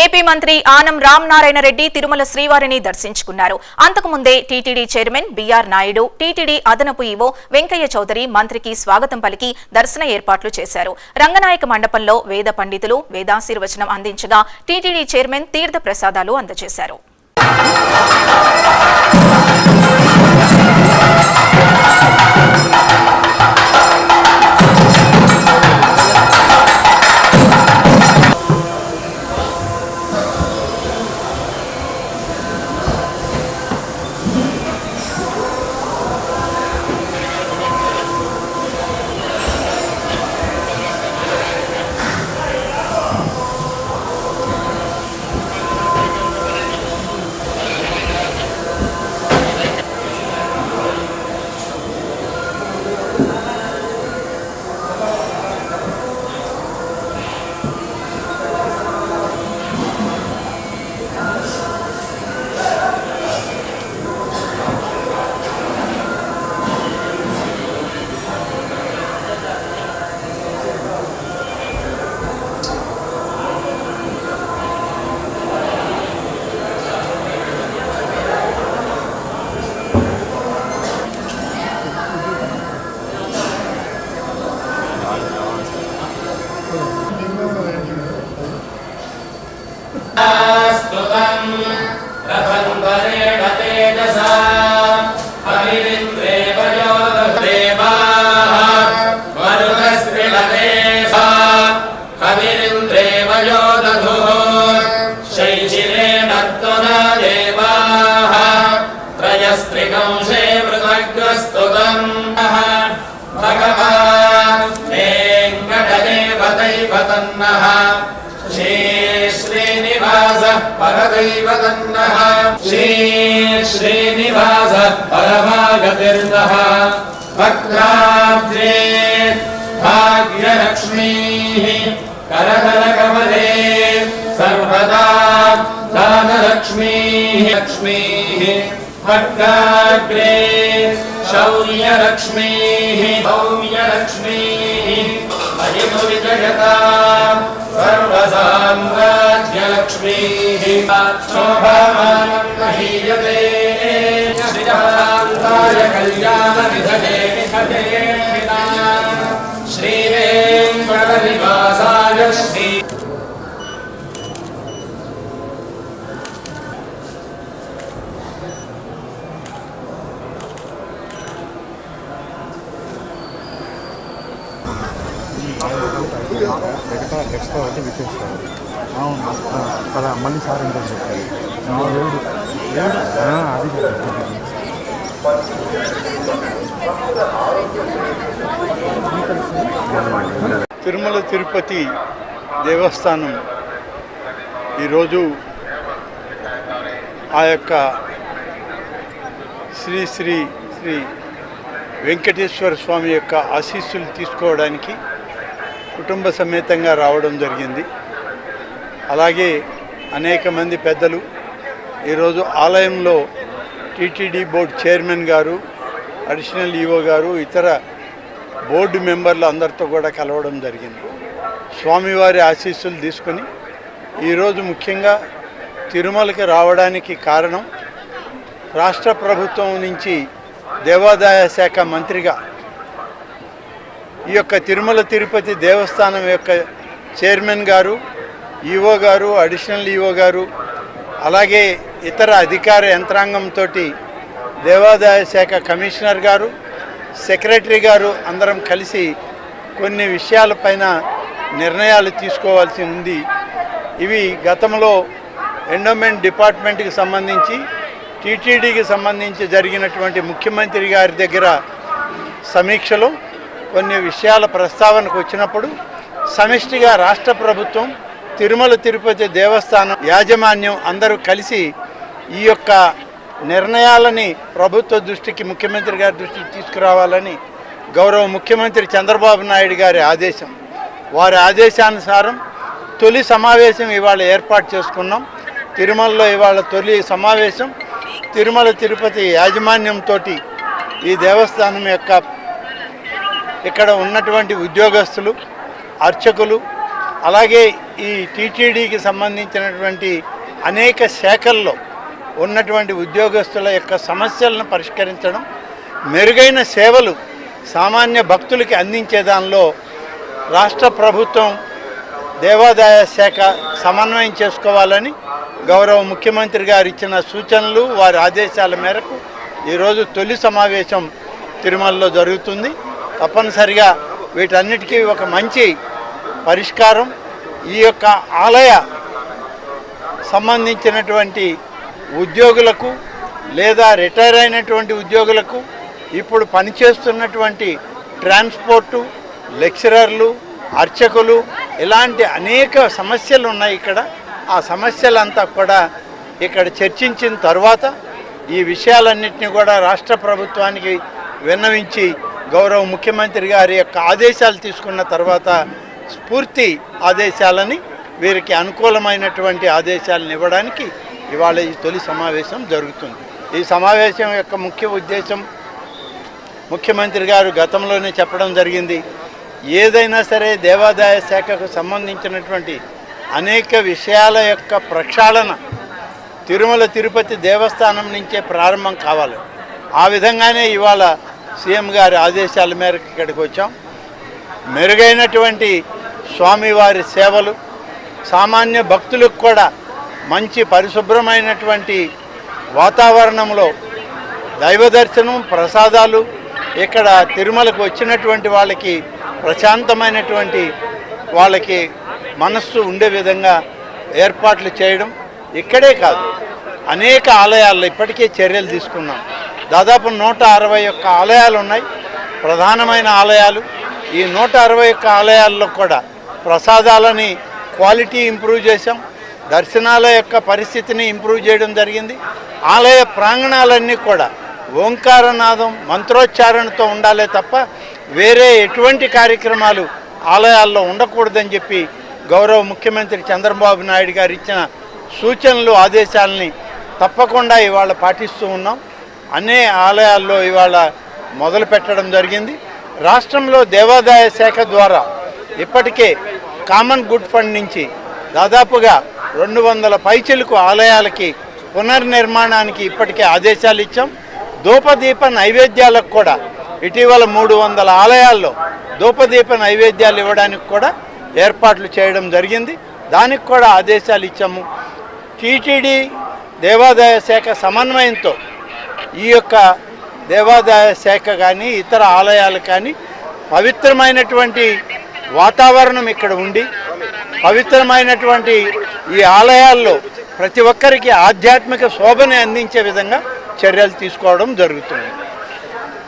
AP మంత్రి ఆనం రామనారాయణ రెడ్డి తిరుమల శ్రీవారిని దర్శించుకున్నారు. అంతకుముందే TTD chairman B R Naidu TTD అదనపు ఈవో వెంకయ్య చౌదరి మంత్రికి స్వాగతం పలికి దర్శన ఏర్పాట్లు చేశారు. రంగనాయక మండపంలో వేద పండితులు వేదాశీర్వచనం అందించగా టీటీడీ చైర్మన్ తీర్థ ప్రసాదాలు అందజేశారు. तन्नः श्री श्रीनिवास परदैव तन्नः श्री परमागतिर्नः वक्त्राब्जे भाग्यलक्ष्मीः। करधरकमले सर्वदा दानलक्ष्मीः। लक्ष्मीः। खड्गाग्रे शौर्यलक्ष्मीः। सौम्यलक्ष्मीः। अयमुविजयता सर्वसाम्राज्यलक्ष्मीः शोभामानं महीयते श्रियकान्ताय कल्याणनिधने निधने श्रीवेङ्कटनिवासाय श्री ఎక్స్ట్రా ఎక్స్ట్రా అయితే విచ్చేస్తారు అవును ఆ, పద మళ్ళీ సార్ ఏంటో చెప్పాలి తిరుమల తిరుపతి దేవస్థానం ఈరోజు ఆ యొక్క శ్రీ శ్రీ శ్రీ వెంకటేశ్వర స్వామి యొక్క ఆశీస్సులు తీసుకోవడానికి కుటుంబ సమేతంగా రావడం జరిగింది. అలాగే అనేక మంది పెద్దలు ఈరోజు ఆలయంలో టీటీడీ బోర్డు చైర్మన్ గారు అడిషనల్ ఈఓ గారు ఇతర బోర్డు మెంబర్లు అందరితో కూడా కలవడం జరిగింది. స్వామివారి ఆశీస్సులు తీసుకొని ఈరోజు ముఖ్యంగా తిరుమలకి రావడానికి కారణం రాష్ట్ర ప్రభుత్వం నుంచి దేవాదాయ శాఖ మంత్రిగా ఈ యొక్క తిరుమల తిరుపతి దేవస్థానం యొక్క చైర్మన్ గారు ఈఓ గారు అడిషనల్ ఈఓ గారు అలాగే ఇతర అధికార యంత్రాంగంతో దేవాదాయ శాఖ కమిషనర్ గారు సెక్రటరీ గారు అందరం కలిసి కొన్ని విషయాలపైన నిర్ణయాలు తీసుకోవాల్సి ఉంది. ఇవి గతంలో ఎండోమెంట్ డిపార్ట్మెంట్కి సంబంధించి టీటీడీకి సంబంధించి జరిగినటువంటి ముఖ్యమంత్రి గారి దగ్గర సమీక్షలో కొన్ని విషయాల ప్రస్తావనకు వచ్చినప్పుడు సమిష్టిగా రాష్ట్ర ప్రభుత్వం తిరుమల తిరుపతి దేవస్థానం యాజమాన్యం అందరూ కలిసి ఈ యొక్క నిర్ణయాలని ప్రభుత్వ దృష్టికి ముఖ్యమంత్రి గారి దృష్టికి తీసుకురావాలని గౌరవ ముఖ్యమంత్రి చంద్రబాబు నాయుడు గారి ఆదేశం. వారి ఆదేశానుసారం తొలి సమావేశం ఇవాళ ఏర్పాటు చేసుకున్నాం. తిరుమలలో ఇవాళ తొలి సమావేశం. తిరుమల తిరుపతి యాజమాన్యంతో ఈ దేవస్థానం యొక్క ఇక్కడ ఉన్నటువంటి ఉద్యోగస్తులు అర్చకులు అలాగే ఈ టీటీడీకి సంబంధించినటువంటి అనేక శాఖల్లో ఉన్నటువంటి ఉద్యోగస్తుల యొక్క సమస్యలను పరిష్కరించడం మెరుగైన సేవలు సామాన్య భక్తులకి అందించే దానిలో రాష్ట్ర ప్రభుత్వం దేవాదాయ శాఖ సమన్వయం చేసుకోవాలని గౌరవ ముఖ్యమంత్రి గారు ఇచ్చిన సూచనలు వారి ఆదేశాల మేరకు ఈరోజు తొలి సమావేశం తిరుమలలో జరుగుతుంది. తప్పనిసరిగా వీటన్నిటికీ ఒక మంచి పరిష్కారం ఈ యొక్క ఆలయ సంబంధించినటువంటి ఉద్యోగులకు లేదా రిటైర్ అయినటువంటి ఉద్యోగులకు ఇప్పుడు పనిచేస్తున్నటువంటి ట్రాన్స్పోర్టు లెక్చరర్లు అర్చకులు ఇలాంటి అనేక సమస్యలు ఉన్నాయి ఇక్కడ. ఆ సమస్యలంతా కూడా ఇక్కడ చర్చించిన తర్వాత ఈ విషయాలన్నింటినీ కూడా రాష్ట్ర ప్రభుత్వానికి విన్నవించి గౌరవ ముఖ్యమంత్రి గారి యొక్క ఆదేశాలు తీసుకున్న తర్వాత స్ఫూర్తి ఆదేశాలని వీరికి అనుకూలమైనటువంటి ఆదేశాలను ఇవ్వడానికి ఇవాళ ఈ తొలి సమావేశం జరుగుతుంది. ఈ సమావేశం యొక్క ముఖ్య ఉద్దేశం ముఖ్యమంత్రి గారు గతంలోనే చెప్పడం జరిగింది. ఏదైనా సరే దేవాదాయ శాఖకు సంబంధించినటువంటి అనేక విషయాల యొక్క ప్రక్షాళన తిరుమల తిరుపతి దేవస్థానం నుంచే ప్రారంభం కావాలి. ఆ విధంగానే ఇవాళ సీఎం గారి ఆదేశాల మేరకు ఇక్కడికి వచ్చాం. మెరుగైనటువంటి స్వామివారి సేవలు సామాన్య భక్తులకు కూడా మంచి పరిశుభ్రమైనటువంటి వాతావరణంలో దైవ దర్శనం ప్రసాదాలు ఇక్కడ తిరుమలకు వచ్చినటువంటి వాళ్ళకి ప్రశాంతమైనటువంటి వాళ్ళకి మనస్సు ఉండే విధంగా ఏర్పాట్లు చేయడం ఇక్కడే కాదు. అనేక ఆలయాల్లో ఇప్పటికే చర్యలు తీసుకున్నాం. దాదాపు నూట అరవై ఒక్క ఆలయాలు ఉన్నాయి. ప్రధానమైన ఆలయాలు. ఈ నూట అరవై ఒక్క ఆలయాల్లో కూడా ప్రసాదాలని క్వాలిటీ ఇంప్రూవ్ చేశాం. దర్శనాల యొక్క పరిస్థితిని ఇంప్రూవ్ చేయడం జరిగింది. ఆలయ ప్రాంగణాలన్నీ కూడా ఓంకారనాదం మంత్రోచ్చారణతో ఉండాలే తప్ప వేరే ఎటువంటి కార్యక్రమాలు ఆలయాల్లో ఉండకూడదని చెప్పి గౌరవ ముఖ్యమంత్రి చంద్రబాబు నాయుడు గారు ఇచ్చిన సూచనలు ఆదేశాలని తప్పకుండా ఇవాళ పాటిస్తూ ఉన్నాం. అనే ఆలయాల్లో ఇవాళ మొదలు పెట్టడం జరిగింది. రాష్ట్రంలో దేవాదాయ శాఖ ద్వారా ఇప్పటికే కామన్ గుడ్ ఫండ్ నుంచి దాదాపుగా రెండు వందల పైచిలకు ఆలయాలకి పునర్నిర్మాణానికి ఇప్పటికే ఆదేశాలు ఇచ్చాం. ధూపదీప నైవేద్యాలకు కూడా ఇటీవల మూడు వందల ఆలయాల్లో ధూపదీప నైవేద్యాలు ఇవ్వడానికి కూడా ఏర్పాట్లు చేయడం జరిగింది. దానికి కూడా ఆదేశాలు ఇచ్చాము. టీటీడీ దేవాదాయ శాఖ సమన్వయంతో ఈ యొక్క దేవాదాయ శాఖ కానీ ఇతర ఆలయాలు కానీ పవిత్రమైనటువంటి వాతావరణం ఇక్కడ ఉండి పవిత్రమైనటువంటి ఈ ఆలయాల్లో ప్రతి ఒక్కరికి ఆధ్యాత్మిక శోభని అందించే విధంగా చర్యలు తీసుకోవడం జరుగుతుంది.